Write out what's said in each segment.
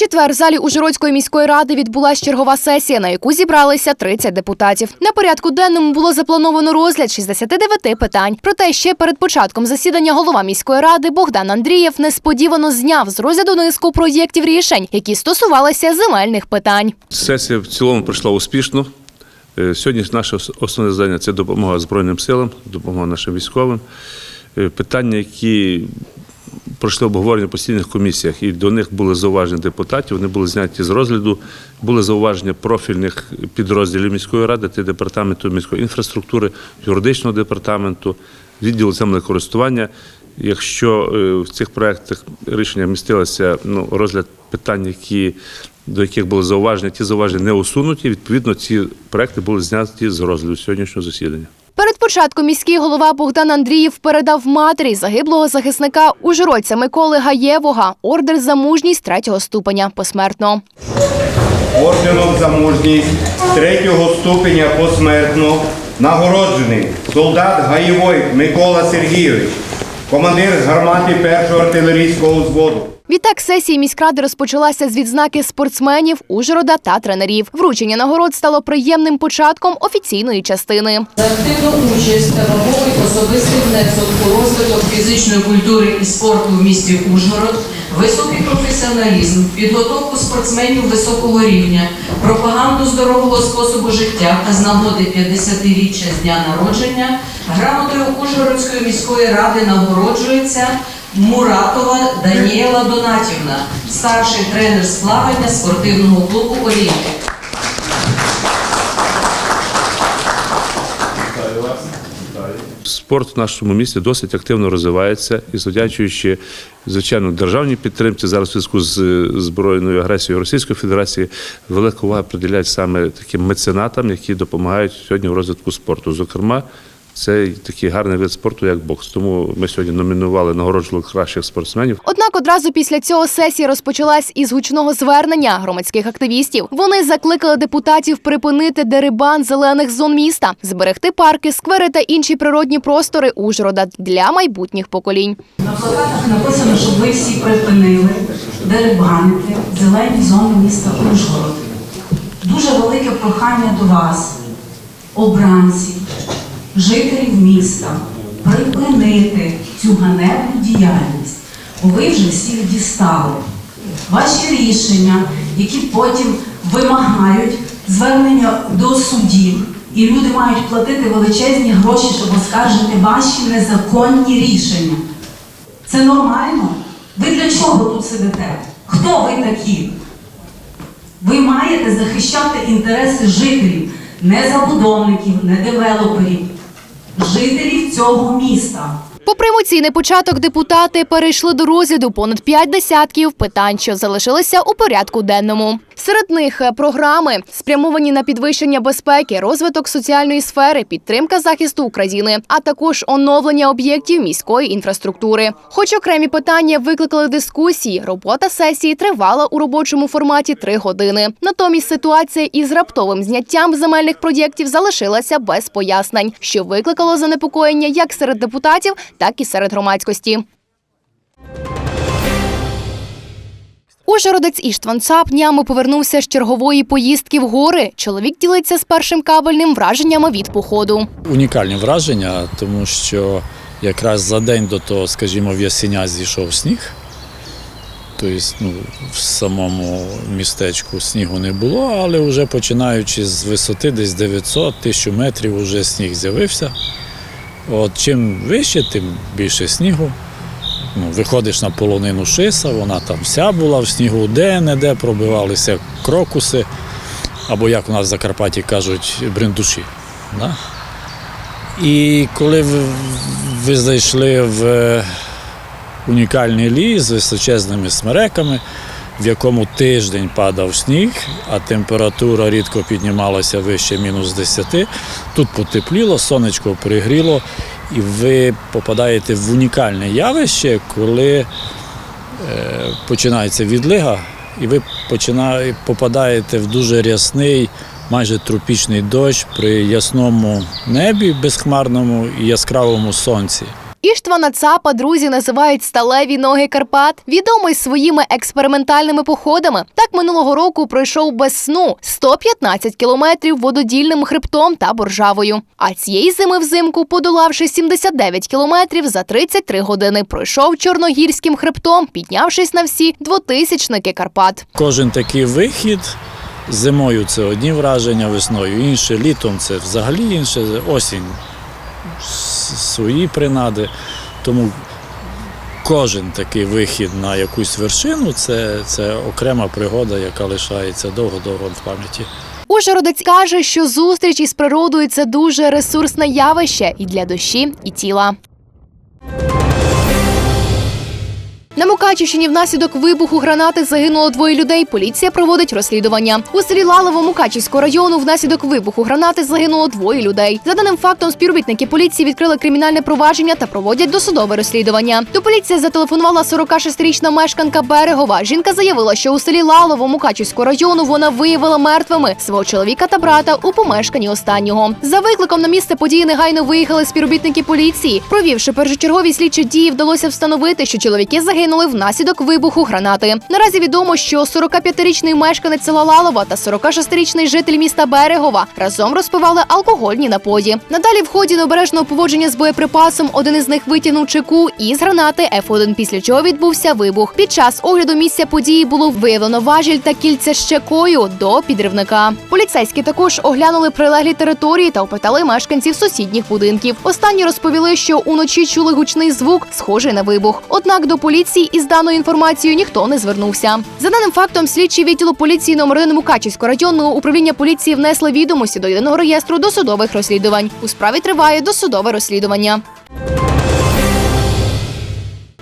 четвер в залі Ужгородської міської ради відбулася чергова сесія, на яку зібралися 30 депутатів. На порядку денному було заплановано розгляд 69 питань. Проте ще перед початком засідання голова міської ради Богдан Андрієв несподівано зняв з розгляду низку проєктів рішень, які стосувалися земельних питань. Сесія в цілому пройшла успішно. Е, Сьогодні наше основне завдання це допомога Збройним силам, допомога нашим військовим. Е, Питання, які пройшли обговорення в постійних комісіях, і до них були зауваження депутатів, вони були зняті з розгляду. Були зауваження профільних підрозділів міської ради, це департаменту міської інфраструктури, юридичного департаменту, відділу землекористування. Якщо е, в цих проєктах рішення містилося ну, розгляд питань, які, до яких були зауваження, ті зауваження не усунуті, відповідно, ці проекти були зняті з розгляду сьогоднішнього засідання. Початком міський голова Богдан Андрієв передав матері загиблого захисника ужгородця Миколи Гаєвого ордер за мужність третього ступеня посмертно. орденом за мужність третього ступеня посмертно нагороджений солдат Гаєвой Микола Сергійович, командир гармати першого артилерійського взводу. Відтак сесії міськради розпочалася з відзнаки спортсменів, Ужгорода та тренерів. Вручення нагород стало приємним початком офіційної частини. За активну участь та вагомий особистий внесок у розвиток фізичної культури і спорту в місті Ужгород, високий професіоналізм, підготовку спортсменів високого рівня, пропаганду здорового способу життя та з нагоди 50-річчя з дня народження, грамотою Ужгородської міської ради нагороджується Муратова Даніела Донатівна, старший тренер з плавання спортивного клубу Олімпік. Спорт в нашому місті досить активно розвивається і завдячуючи, звичайно, державній підтримці зараз в зв'язку з збройною агресією Російської Федерації велика увага приділяють саме таким меценатам, які допомагають сьогодні в розвитку спорту. Зокрема, це такий гарний вид спорту, як бокс. Тому ми сьогодні номінували нагороджували кращих спортсменів. Однак одразу після цього сесія розпочалась із гучного звернення громадських активістів. Вони закликали депутатів припинити дерибан зелених зон міста, зберегти парки, сквери та інші природні простори Ужгорода для майбутніх поколінь. На плакатах написано, щоб ви всі припинили дерибанити зелені зони міста Ужгород. Дуже велике прохання до вас, обранців, жителів міста, припинити цю ганебну діяльність, бо ви вже всіх дістали. Ваші рішення, які потім вимагають звернення до судів, і люди мають платити величезні гроші, щоб оскаржити ваші незаконні рішення. Це нормально? Ви для чого тут сидите? Хто ви такі? Ви маєте захищати інтереси жителів, не забудовників, не девелоперів, жителів цього міста. Попри емоційний початок, депутати перейшли до розгляду понад п'ять десятків питань, що залишилися у порядку денному. Серед них е, програми спрямовані на підвищення безпеки, розвиток соціальної сфери, підтримка захисту України, а також оновлення об'єктів міської інфраструктури. Хоч окремі питання викликали дискусії, робота сесії тривала у робочому форматі три години. Натомість ситуація із раптовим зняттям земельних проєктів залишилася без пояснень, що викликало занепокоєння як серед депутатів, так і серед громадськості. Ужгородець Іштван Цап днями повернувся з чергової поїздки в гори. Чоловік ділиться з першим кабельним враженнями від походу. унікальні враження, тому що якраз за день до того, скажімо, в Ясеня зійшов сніг. Тобто ну, в самому містечку снігу не було, але вже починаючи з висоти десь 900 1000 метрів, вже сніг з'явився. От, чим вище, тим більше снігу. Ну, виходиш на полонину шиса, вона там вся була в снігу, де-не-де пробивалися крокуси, або як у нас в Закарпатті кажуть, бриндуші. Да? І коли ви, ви зайшли в е, унікальний ліс з височезними смереками, в якому тиждень падав сніг, а температура рідко піднімалася вище мінус 10, тут потепліло, сонечко пригріло, і ви попадаєте в унікальне явище, коли е, починається відлига, і ви починає, попадаєте в дуже рясний, майже тропічний дощ при ясному небі, безхмарному і яскравому сонці. Іштвана Цапа друзі називають сталеві ноги Карпат, відомий своїми експериментальними походами. Так минулого року пройшов без сну 115 кілометрів вододільним хребтом та боржавою. А цієї зими взимку, подолавши 79 кілометрів за 33 години, пройшов чорногірським хребтом, піднявшись на всі двотисячники Карпат. Кожен такий вихід. Зимою це одні враження, весною інше, літом це взагалі інше, осінь свої принади. Тому кожен такий вихід на якусь вершину це, це окрема пригода, яка лишається довго-довго в пам'яті. Ужгородець каже, що зустріч із природою це дуже ресурсне явище і для душі, і тіла. На Мукачівщині внаслідок вибуху гранати загинуло двоє людей. Поліція проводить розслідування. У селі Лалово Мукачівського району внаслідок вибуху гранати загинуло двоє людей. За даним фактом, співробітники поліції відкрили кримінальне провадження та проводять досудове розслідування. До поліції зателефонувала 46-річна мешканка Берегова. Жінка заявила, що у селі Лалово Мукачівського району вона виявила мертвими свого чоловіка та брата у помешканні останнього. За викликом на місце події негайно виїхали співробітники поліції. Провівши першочергові слідчі дії, вдалося встановити, що чоловіки загинули внаслідок вибуху гранати. Наразі відомо, що 45-річний мешканець села Лалова та 46-річний житель міста Берегова разом розпивали алкогольні напої. Надалі в ході необережного поводження з боєприпасом один із них витягнув чеку із гранати F1, після чого відбувся вибух. Під час огляду місця події було виявлено важіль та кільця з чекою до підривника. Поліцейські також оглянули прилеглі території та опитали мешканців сусідніх будинків. Останні розповіли, що уночі чули гучний звук, схожий на вибух. Однак до поліції із даною інформацією ніхто не звернувся. За даним фактом, слідчі відділу поліції номер 1 Мукачівського районного управління поліції внесли відомості до єдиного реєстру досудових розслідувань. У справі триває досудове розслідування.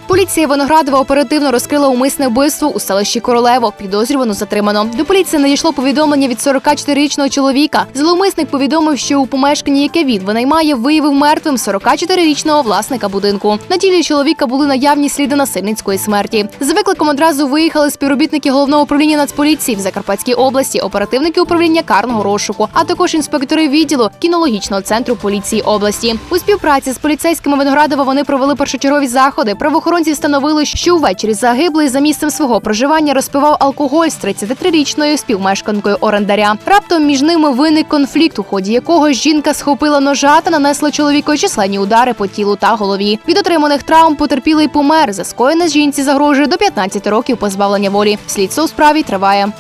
Поліція Виноградова оперативно розкрила умисне вбивство у селищі Королево. Підозрювано затримано. До поліції надійшло повідомлення від 44-річного чоловіка. Зловмисник повідомив, що у помешканні, яке він винаймає, виявив мертвим 44-річного власника будинку. На тілі чоловіка були наявні сліди насильницької смерті. З викликом одразу виїхали співробітники головного управління Нацполіції в Закарпатській області, оперативники управління карного розшуку, а також інспектори відділу кінологічного центру поліції області. У співпраці з поліцейськими Виноградова вони провели першочергові заходи. Правоохоронці встановили, що ввечері загиблий за місцем свого проживання розпивав алкоголь з 33-річною співмешканкою орендаря. Раптом між ними виник конфлікт, у ході якого жінка схопила ножа та нанесла чоловікові численні удари по тілу та голові. Від отриманих травм потерпілий помер. За скоєне жінці загрожує до 15 років позбавлення волі. Слідство у справі триває.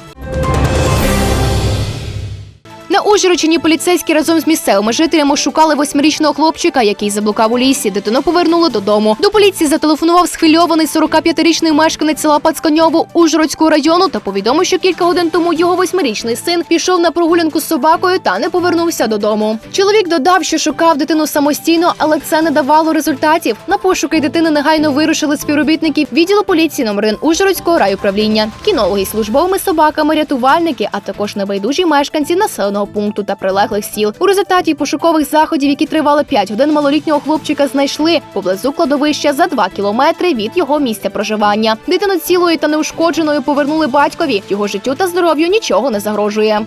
На Ужгородщині поліцейські разом з місцевими жителями шукали восьмирічного хлопчика, який заблукав у лісі. Дитину повернули додому. До поліції зателефонував схвильований 45-річний мешканець села Пацканьово Ужгородського району та повідомив, що кілька годин тому його восьмирічний син пішов на прогулянку з собакою та не повернувся додому. Чоловік додав, що шукав дитину самостійно, але це не давало результатів. На пошуки дитини негайно вирушили співробітники відділу поліції номер 1 Ужгородського райуправління, кінологи службовими собаками, рятувальники, а також небайдужі мешканці населеного пункту та прилеглих сіл. У результаті пошукових заходів, які тривали 5 годин, малолітнього хлопчика знайшли поблизу кладовища за 2 кілометри від його місця проживання. Дитину цілою та неушкодженою повернули батькові. Його життю та здоров'ю нічого не загрожує.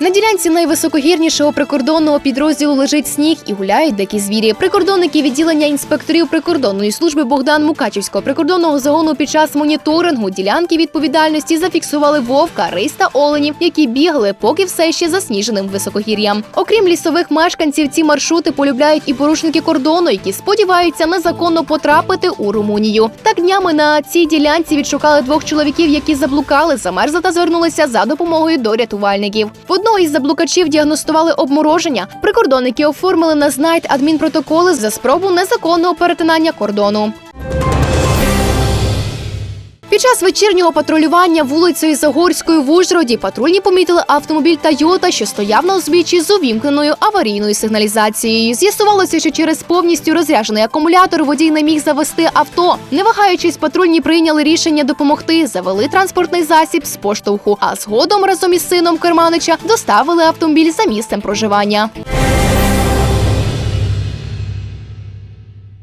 На ділянці найвисокогірнішого прикордонного підрозділу лежить сніг і гуляють дикі звірі. Прикордонники відділення інспекторів прикордонної служби Богдан Мукачівського прикордонного загону під час моніторингу ділянки відповідальності зафіксували вовка, рись та оленів, які бігли, поки все ще засніженим високогір'ям. Окрім лісових мешканців, ці маршрути полюбляють і порушники кордону, які сподіваються незаконно потрапити у Румунію. Так днями на цій ділянці відшукали двох чоловіків, які заблукали, замерзли та звернулися за допомогою до рятувальників. В одного із заблукачів діагностували обмороження. Прикордонники оформили на знайд адмінпротоколи за спробу незаконного перетинання кордону. Під час вечірнього патрулювання вулицею Загорською в Ужгороді патрульні помітили автомобіль Тойота, що стояв на узбіччі з увімкненою аварійною сигналізацією. З'ясувалося, що через повністю розряджений акумулятор водій не міг завести авто. Не вагаючись, патрульні прийняли рішення допомогти, завели транспортний засіб з поштовху, а згодом разом із сином Керманича доставили автомобіль за місцем проживання.